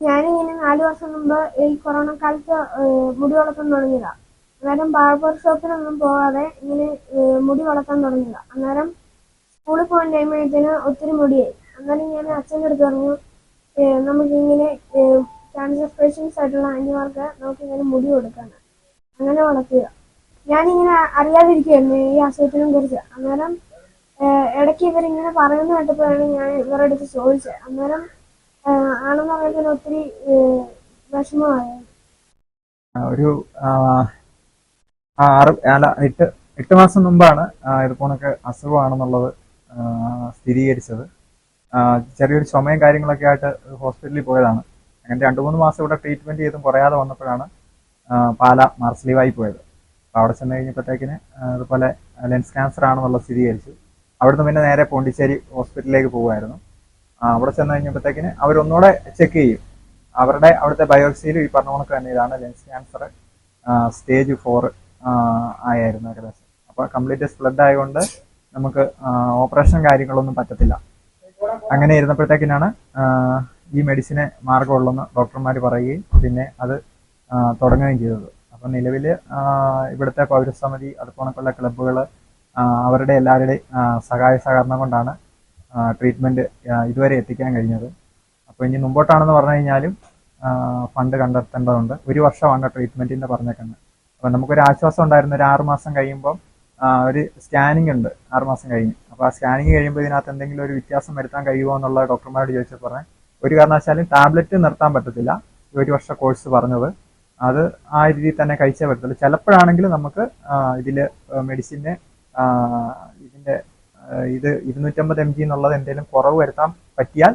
മാസം മുമ്പ് ഈ കൊറോണ കാലത്ത് മുടി വളർത്താൻ തുടങ്ങിയതാ. അന്നേരം ബാർബർ ഷോപ്പിനൊന്നും പോകാതെ ഇങ്ങനെ മുടി വളർത്താൻ തുടങ്ങിയതാ. അന്നേരം സ്കൂളിൽ പോകാൻ ടൈം ഒത്തിരി മുടിയായി. അന്നേരം ഞാൻ അച്ഛന്റെ അടുത്ത് പറഞ്ഞു നമുക്കിങ്ങനെ ക്യാൻസർ പേഷ്യൻസ് ആയിട്ടുള്ള ആന്റിമാർക്ക് നമുക്കിങ്ങനെ മുടി കൊടുക്കാണ് അങ്ങനെ വളർത്തുക ഞാനിങ്ങനെ അറിയാതിരിക്കുകയായിരുന്നു ഈ അസുഖത്തിനെ കുറിച്ച്. അന്നേരം ഇടയ്ക്ക് ഇവരിങ്ങനെ പറയുന്ന കേട്ടപ്പോഴാണ് ഞാൻ ഇവരുടെ അടുത്ത് ചോദിച്ചത്. അന്നേരം ഒരു ആറ് അല്ല എട്ട് എട്ട് മാസം മുമ്പാണ് ആ, അസുഖമാണെന്നുള്ളത് സ്ഥിരീകരിച്ചത്. ചെറിയൊരു ചുമയും കാര്യങ്ങളൊക്കെ ആയിട്ട് ഹോസ്പിറ്റലിൽ പോയതാണ്. അങ്ങനെ രണ്ടു മൂന്ന് മാസം ഇവിടെ ട്രീറ്റ്മെന്റ് ചെയ്തും കുറയാതെ വന്നപ്പോഴാണ് പാല മാർസ്ലീവായി പോയത്. അപ്പോൾ അവിടെ ചെന്ന് കഴിഞ്ഞപ്പോഴത്തേക്കിന് അതുപോലെ ലെൻസ് ക്യാൻസർ ആണെന്നുള്ളത് സ്ഥിരീകരിച്ചു. അവിടുന്ന് പിന്നെ നേരെ പോണ്ടിച്ചേരി ഹോസ്പിറ്റലിലേക്ക് പോകുമായിരുന്നു. അവിടെ ചെന്ന് കഴിഞ്ഞപ്പോഴത്തേക്കിന് അവരൊന്നുകൂടെ ചെക്ക് ചെയ്യും. അവരുടെ അവിടുത്തെ ബയോപ്സിയിൽ ഈ പറഞ്ഞ കണക്ക് തന്നെ ഇതാണ് ലെൻസ് ക്യാൻസർ സ്റ്റേജ് ഫോർ ആയിരുന്നു ഏകദേശം. അപ്പോൾ കംപ്ലീറ്റ് സ്പ്ലഡ് ആയതുകൊണ്ട് നമുക്ക് ഓപ്പറേഷൻ കാര്യങ്ങളൊന്നും പറ്റത്തില്ല. അങ്ങനെ ഇരുന്നപ്പോഴത്തേക്കിനാണ് ഈ മെഡിസിന് മാർഗമുള്ളെന്ന് ഡോക്ടർമാർ പറയുകയും പിന്നെ അത് തുടങ്ങുകയും ചെയ്തത്. അപ്പം നിലവിൽ ഇവിടുത്തെ പൗരസമിതി അതുപോലെ ക്ലബ്ബുകൾ അവരുടെ എല്ലാവരുടെയും സഹായ സഹകരണം കൊണ്ടാണ് ട്രീറ്റ്മെന്റ് ഇതുവരെ എത്തിക്കാൻ കഴിഞ്ഞത്. അപ്പോൾ ഇനി മുമ്പോട്ടാണെന്ന് പറഞ്ഞു കഴിഞ്ഞാലും ഫണ്ട് കണ്ടെത്തേണ്ടതുണ്ട്. ഒരു വർഷമാണ് ട്രീറ്റ്മെന്റിന്റെ പറഞ്ഞേക്കുന്നത്. അപ്പോൾ നമുക്കൊരു ആശ്വാസം ഉണ്ടായിരുന്നു. ഒരു ആറ് മാസം കഴിയുമ്പോൾ ഒരു സ്കാനിങ് ഉണ്ട്. ആറ് മാസം കഴിഞ്ഞ്. അപ്പോൾ ആ സ്കാനിങ് കഴിയുമ്പോൾ ഇതിനകത്ത് എന്തെങ്കിലും ഒരു വ്യത്യാസം വരുത്താൻ കഴിയുമോ എന്നുള്ള ഡോക്ടർമാരോട് ചോദിച്ചപ്പോൾ പറഞ്ഞു ഒരു കാരണവശാലും ടാബ്ലറ്റ് നിർത്താൻ പറ്റത്തില്ല. ഒരു വർഷ കോഴ്സ് പറഞ്ഞത്. അത് ആ രീതിയിൽ തന്നെ കഴിച്ചേ പറ്റത്തുള്ളൂ. ചിലപ്പോഴാണെങ്കിൽ നമുക്ക് ഇതിൽ മെഡിസിന് ഇത് ഇരുന്നൂറ്റമ്പത് എം ജി എന്നുള്ളത് എന്തെങ്കിലും കുറവ് വരുത്താൻ പറ്റിയാൽ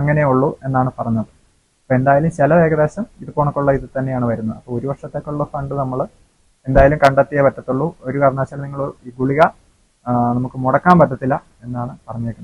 അങ്ങനെയുള്ളൂ എന്നാണ് പറഞ്ഞത്. അപ്പോൾ എന്തായാലും ചിലവ് ഏകദേശം ഇത് കണക്കുള്ള ഇത് തന്നെയാണ് വരുന്നത്. അപ്പോൾ ഒരു വർഷത്തേക്കുള്ള ഫണ്ട് നമ്മൾ എന്തായാലും കണ്ടെത്തിയേ പറ്റത്തുള്ളൂ. ഒരു കാരണവശാലും നിങ്ങൾ ഈ ഗുളിക നമുക്ക് മുടക്കാൻ പറ്റത്തില്ല എന്നാണ് പറഞ്ഞേക്കുന്നത്.